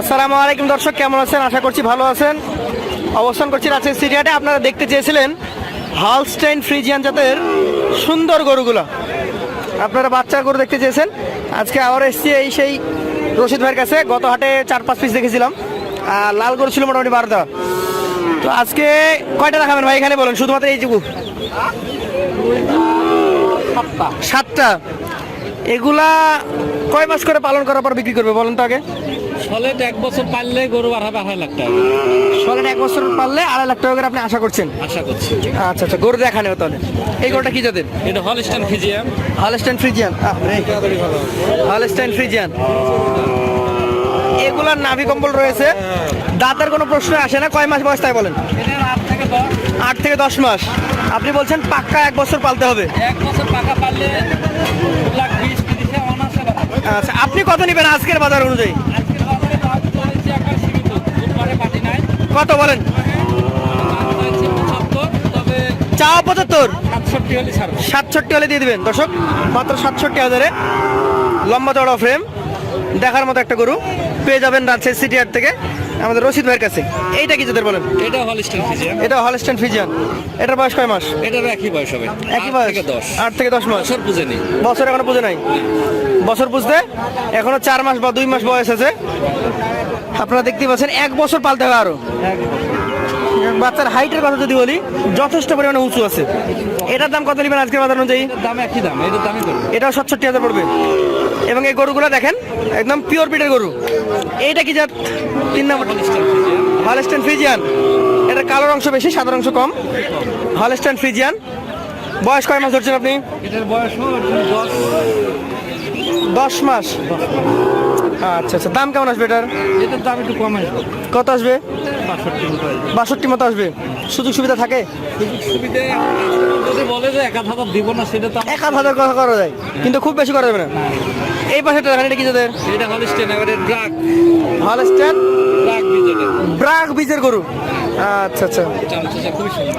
আসসালামু আলাইকুম দর্শক, কেমন আছেন? আশা করছি ভালো আছেন। অবস্থান করছি রাজশাহী সিরিয়াটে আপনারা দেখতে চেয়েছিলেন হালস্টাইন ফ্রিজিয়ান জাতের সুন্দর গরুগুলো। আপনারা বাচ্চার গরু দেখতে চেয়েছেন। আজকে আবার এসছি এই সেই রশিদ ভাইয়ের কাছে। গত হাটে চার, পাঁচ পিস দেখেছিলাম। আর লাল গরু ছিল মোটামুটি বারোটা তো আজকে কয়টা দেখাবেন ভাই? এখানে বলেন, শুধুমাত্র এইটুকু সাতটা। এগুলা কয় মাস করে পালন করার পর বিক্রি করবে বলেন তো আগে? সলেট এক বছর পারলে গরু বাড়াবে আড়াই লাখ টাকা। সলেন এক বছর পারলে আড়াই লাখ টাকা করে আপনি আশা করছেন? আশা করছি। আচ্ছা আচ্ছা গরু দেখা নেই তাহলে। এই গরুটা কি জাতের? এটা Holstein Friesian Holstein Friesian. Holstein Friesian. এগুলার নাভি কম্বল রয়েছে। দাঁতের কোনো প্রশ্ন আসে না। কয় মাস বয়স তাই বলেন? আট থেকে দশ। মাস। আপনি বলছেন পাক্কা এক বছর পালতে হবে। এক বছর অনার্সে বাড়াবে আচ্ছা আপনি কত নেবেন আজকের বাজার অনুযায়ী? কত বলেন? চাইছে পঁচাত্তর। সাতষট্টি হলে হলে দিয়ে দিবেন। দর্শক মাত্র সাতষট্টি হাজারে লম্বা চড়া ফ্রেম দেখার মতো একটা গরু পেয়ে যাবেন রাজশাহী সিটি হাট থেকে আমাদের রশিদ ভাইয়ের কাছে। এইটা কি যাদের বলেন? এটা হলস্টান ফিজিয়াম এটা হলস্টেন ফিজিয়ান এটার বয়স কয় মাস? এটারও একই বয়স হবে। একই বয়স। দশ। আট থেকে দশ মাস। বছর বুঝে নি বছর এখনও বুঝে নাই। বছর বুঝতে এখনও চার মাস বা দুই মাস বয়স আছে। আপনারা দেখতে পাচ্ছেন এক বছর পালতে হবে আরও বাচ্চার হাইটের কথা যদি বলি যথেষ্ট পরিমাণে উঁচু আছে। এটার দাম কত নেবেন আজকের বাজার অনুযায়ী? দাম একই দাম এটার দামই করবে। এটাও সাতষট্টি হাজার পড়বে। এবং এই গরুগুলো দেখেন একদম পিওর পিটের গরু। এইটা কি জাত? তিন নম্বর। Holstein Friesian. এটার কালোর অংশ বেশি সাদার অংশ কম। Holstein Friesian. বয়স কয় মাস ধরছেন আপনি? এটার বয়স দশ মাস। আচ্ছা আচ্ছা দাম কেমন আসবে এটার? এটার দাম একটু কম আসবে। কত আসবে? বাষট্টি মতো আসবে? সুযোগ সুবিধা থাকে? এক আধ হাজার দিব না সেটা এক হাজার কথা করা যায় কিন্তু খুব বেশি করা যাবে না। এই পাশে এটা কি যাদের? এটা হলিস্টেন ড্রাগ হলস্টেন ড্রাগ বিজেটে ব্রাক বীজের গরু। আচ্ছা আচ্ছা। খুবই সুন্দর।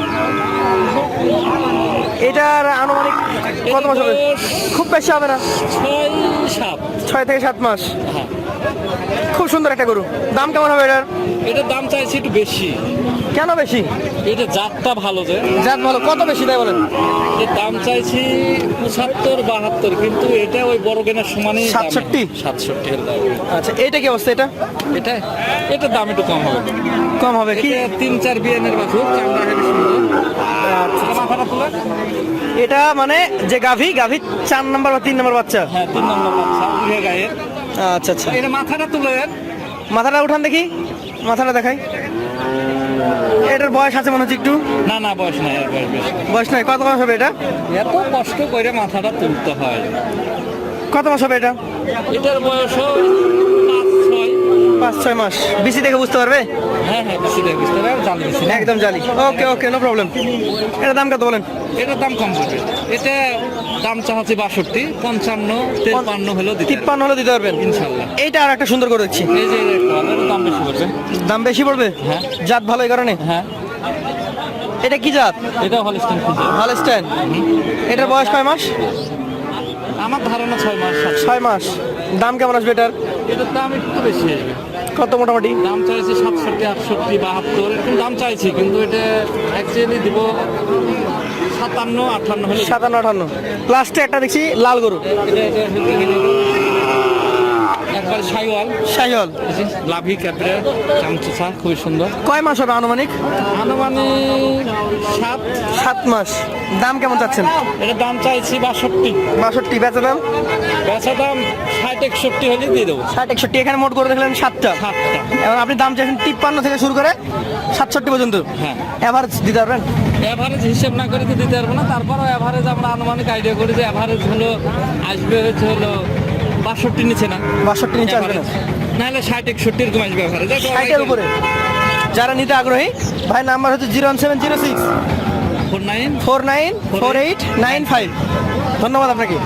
এটার আনুমানিক কত মাস হবে? খুব বেশি হবে না। ছয় থেকে সাত মাস। হ্যাঁ। খুব সুন্দর একটা গরু। দাম কেমন হবে এটার? এটার দাম চাইছি একটু বেশি। কেন বেশি? এটা জাতটা ভালো যে। জাত ভালো। কত বেশি তাই বলেন? এর দাম চাইছি পঁচাত্তর বাহাত্তর কিন্তু এটা ওই বড় কেনার সমানই দাম। 67? সাতষট্টি এর দাম। আচ্ছা এইটা কি অবস্থা এটা? এটা এটার দাম একটু কম হবে। কম হবে কি? এটা তিন চার বিয়ানের বাছুর চামড়া হেবি সুন্দর। এটা এটা মানে যে গাভী গাভী চার নাম্বার বা তিন নাম্বার বাচ্চা? হ্যাঁ তিন নম্বর বাচ্চা গায়ের। আচ্ছা আচ্ছা। এটা মাথাটা তুলেন মাথাটা উঠান দেখি। মাথাটা দেখাই। এটার বয়স আছে মনে হচ্ছে একটু? না না বয়স নাই বয়স নাই কত মাস হবে এটা? এত কষ্ট করে মাথাটা তুলতে হয়। কত মাস হবে এটা? এটার বয়স ছয় মাস। বিসি দেখে বুঝতে পারবে? হ্যাঁ হ্যাঁ বুঝতে পারবে। একদম জালি। ওকে ওকে নো প্রবলেম এটার দাম কত বলেন? এটার দাম কম পড়বে এটা দাম চাচ্ছি বাষট্টি পঞ্চান্ন তেপান্ন হলেও তিপ্পান্ন হলে দিতে পারবেন? ইনশাল্লাহ। এইটা আর একটা সুন্দর করে দেখছি। এই যে দাম বেশি পড়বে। দাম বেশি পড়বে? হ্যাঁ। জাত ভালো এই কারণে? হ্যাঁ। এটা কি জাত? এটা ভালো। স্ট্যান্ড এটার বয়স কয় মাস? আমার ধারণা ছয় মাস। ছয় মাস। দাম কেমন আসবে এটার? এটার দাম একটু বেশি আসবে। কত মোটামুটি? দাম চাইছি সাতষট্টি আটষট্টি বাহাত্তর। এরকম দাম চাইছি কিন্তু এটা অ্যাকচুয়ালি দিব সাতান্ন আটান্ন সাতান্ন আটান্ন লাস্টে একটা দেখছি লাল গরু। এটা এটা গেলে সাইওয়াল লাভি ক্যাপরে চামচুসা খুবই সুন্দর। কয় মাস হবে আনুমানিক? আনুমানিক সাত। সাত মাস। দাম কেমন চাচ্ছেন? এটার দাম চাইছি বাষট্টি। বাষট্টি। বেচা দাম? বেচা দাম ষাট একষট্টি হলে দিয়ে দেবো। ষাট একষট্টি। এখানে মোট করে দেখলেন সাতটা। সাতটা। এবং আপনি দাম চাইছেন তিপ্পান্ন থেকে শুরু করে সাতষট্টি পর্যন্ত। হ্যাঁ। এভারেজ দিতে পারবেন? অ্যাভারেজ হিসেব না করে তো দিতে পারব না। তারপরও অ্যাভারেজ আমরা আনুমানিক আইডিয়া করি যে অ্যাভারেজ হলো আসবে হচ্ছে হলো বাষট্টি নিচে না। বাষট্টি নিচে আসবে না। নাহলে ষাট একষট্টি এরকম আসবে ষাটের উপরে। যারা নিতে আগ্রহী ভাই নাম্বার হচ্ছে zero one seven zero six. Four nine four nine four eight nine five ধন্যবাদ আপনাকে।